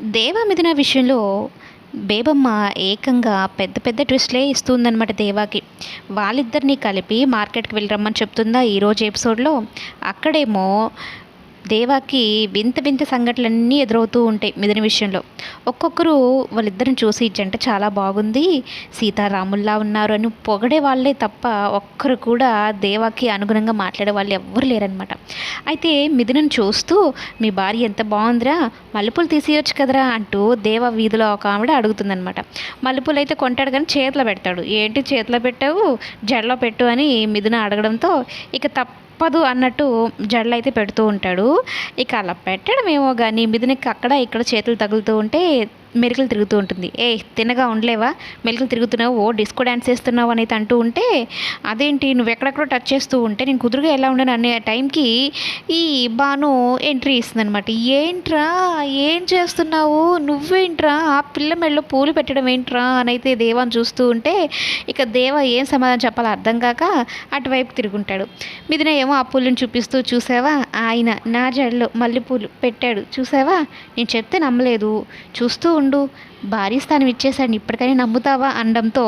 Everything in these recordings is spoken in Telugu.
దేవ మిథున విషయంలో బేబమ్మ ఏకంగా పెద్ద పెద్ద ట్విస్ట్లే ఇస్తుందన్నమాట దేవాకి. వాళ్ళిద్దరినీ కలిపి మార్కెట్కి వెళ్ళి రమ్మని చెప్తుందా ఈరోజు ఎపిసోడ్లో? అక్కడేమో దేవాకి వింత వింత సంఘటనలన్నీ ఎదురవుతూ ఉంటాయి మిథున విషయంలో. ఒక్కొక్కరు వాళ్ళిద్దరిని చూసి జంట చాలా బాగుంది సీతారాముల్లా ఉన్నారు అని పొగడే వాళ్ళే తప్ప ఒక్కరు కూడా దేవాకి అనుగుణంగా మాట్లాడే వాళ్ళు ఎవ్వరు లేరనమాట అయితే మిథునను చూస్తూ మీ భార్య ఎంత బాగుందిరా మల్లెపూలు తీసేయొచ్చు కదరా అంటూ దేవ వీధిలో ఒక ఆవిడ అడుగుతుందనమాట మల్లెపూలు అయితే కొంటాడు కానీ చేతిలో పెడతాడు. ఏంటి చేతిలో పెట్టావు? జడలో పెట్టు అని మిథున అడగడంతో ఇక తప్పదు అన్నట్టు జడలు అయితే పెడుతూ ఉంటాడు. ఇక అలా పెట్టడం ఏమో కానీ మిదినకి అక్కడ ఇక్కడ చేతులు తగులుతూ ఉంటే మెరుకులు తిరుగుతూ ఉంటుంది. ఏ తినగా ఉండలేవా? మెరుకులు తిరుగుతున్నావు ఓ డిస్కో డ్యాన్స్ చేస్తున్నావు అనేది అంటూ ఉంటే అదేంటి నువ్వు ఎక్కడెక్కడో టచ్ చేస్తూ ఉంటే నేను కుదురుగా ఎలా ఉండను అనే టైంకి ఈ బాను ఎంట్రీ ఇస్తుందనమాట ఏంట్రా ఏం చేస్తున్నావు? నువ్వేంట్రా? ఆ పిల్ల మెడలో పూలు పెట్టడం ఏంట్రా? అనైతే దేవాన్ని చూస్తూ ఉంటే ఇక దేవ ఏం సమాధానం చెప్పాలో అర్థం కాక అటువైపు తిరుగుంటాడు. మిదిన ఏమో ఆ పూలను చూపిస్తూ చూసావా? ఆయన నా జడలో మల్లెపూలు పెట్టాడు. చూసావా? నేను చెప్తే నమ్మలేదు. చూస్తూ ఉండు. భారీ స్థానం ఇచ్చేసాడు ఇప్పటికైనా నమ్ముతావా? అనడంతో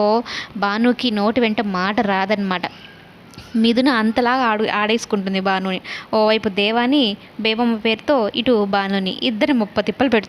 భానుకి నోటి వెంట మాట రాదనమాట మిథున అంతలాగా ఆడు ఆడేసుకుంటుంది భానుని. ఓవైపు దేవాని బేబమ్మ పేరుతో ఇటు భానుని. ఇద్దరు ముప్ప తిప్పలు పెడుతుంది